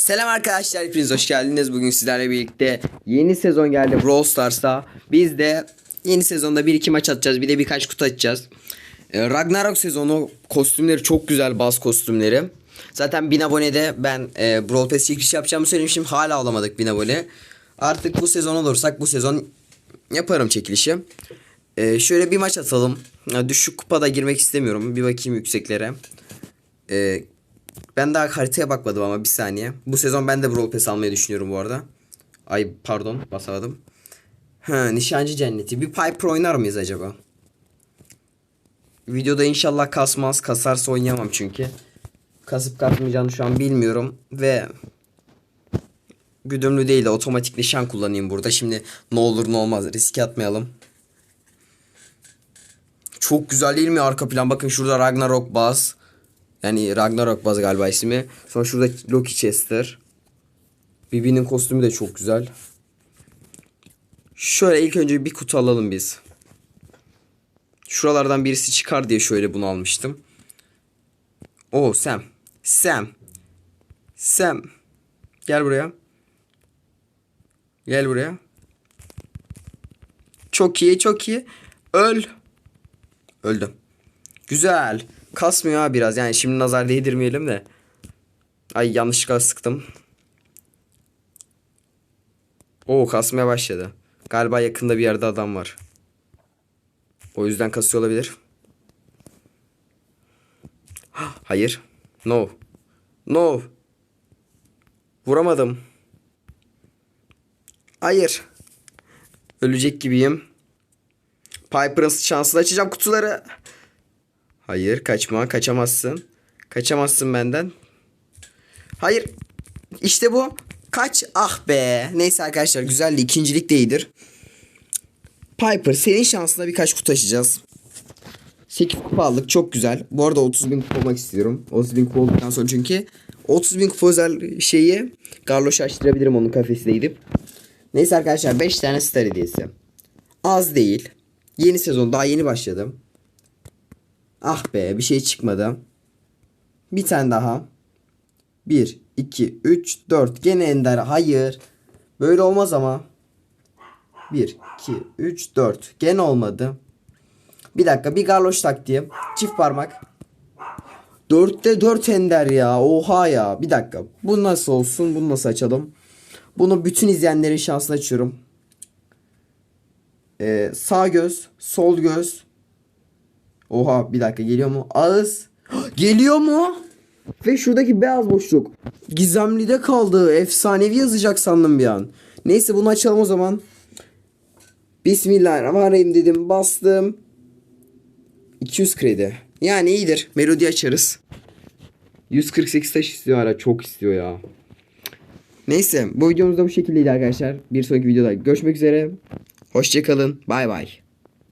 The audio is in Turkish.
Selam arkadaşlar hepiniz hoş geldiniz. Bugün sizlerle birlikte yeni sezon geldi Brawl Stars'ta. Biz de yeni sezonda bir iki maç atacağız. Bir de birkaç kutu açacağız. Ee, Ragnarok sezonu kostümleri çok güzel baz kostümleri. Zaten 1000 abonede ben e, Brawl Pass çekiliş yapacağımı söylemiştim. Hala alamadık 1000 abone. Artık bu sezon olursak bu sezon yaparım çekilişi. Ee, şöyle bir maç atalım. Ya, düşük kupada girmek istemiyorum. Bir bakayım yükseklere. Ee, ben daha haritaya bakmadım ama bir saniye. Bu sezon ben de Brawl Pass almayı düşünüyorum bu arada. Ay pardon basamadım. Ha, nişancı cenneti. Bir Piper oynar mıyız acaba? Videoda inşallah kasmaz. Kasarsa oynayamam çünkü. Kasıp kasmayacağını şu an bilmiyorum. Ve güdümlü değil de otomatik nişan kullanayım burada. Şimdi ne olur ne olmaz riske atmayalım. Çok güzel değil mi arka plan? Bakın şurada Ragnarok Baz. Yani Ragnarok Baz galiba ismi. Sonra şurada Loki Chester. Bibi'nin kostümü de çok güzel. Şöyle ilk önce bir kutu alalım biz. Şuralardan birisi çıkar diye şöyle bunu almıştım. O Sam. Sam. Sam. Gel buraya. Gel buraya. Çok iyi, çok iyi. Öl. Öldüm. Güzel. Kasmıyor biraz. Yani şimdi nazar değdirmeyelim de. Ay yanlışlıkla sıktım. Oo kasmaya başladı. Galiba yakında bir yerde adam var. O yüzden kasıyor olabilir. Hayır. No. No. Vuramadım. Hayır. Ölecek gibiyim. Piper'ın şansını açacağım kutuları. Hayır kaçma kaçamazsın. Kaçamazsın benden. Hayır. İşte bu. Kaç. Ah be. Neyse arkadaşlar güzeldi. ikincilik de iyidir. Piper senin şansına birkaç kutu açacağız. 8 kupa aldık çok güzel. Bu arada 30 bin kupa olmak istiyorum. 30 bin kupa olduktan sonra çünkü 30 bin kupa özel şeyi Garloş açtırabilirim onun kafesine gidip. Neyse arkadaşlar 5 tane star hediyesi. Az değil. Yeni sezon daha yeni başladım. Ah be bir şey çıkmadı. Bir tane daha. 1, 2, 3, 4. Gene ender. Hayır. Böyle olmaz ama. 1, 2, 3, 4. Gene olmadı. Bir dakika bir garloş taktiği. Çift parmak. 4'te 4 ender ya. Oha ya. Bir dakika. Bu nasıl olsun? Bunu nasıl açalım? Bunu bütün izleyenlerin şansına açıyorum. Ee, sağ göz, sol göz. Oha bir dakika geliyor mu? Ağız. Geliyor mu? Ve şuradaki beyaz boşluk. Gizemli'de kaldı. Efsanevi yazacak sandım bir an. Neyse bunu açalım o zaman. Bismillahirrahmanirrahim dedim. Bastım. 200 kredi. Yani iyidir. Melodi açarız. 148 taş istiyor hala. Çok istiyor ya. Neyse bu videomuz da bu şekildeydi arkadaşlar. Bir sonraki videoda görüşmek üzere. Hoşçakalın. Bay bay.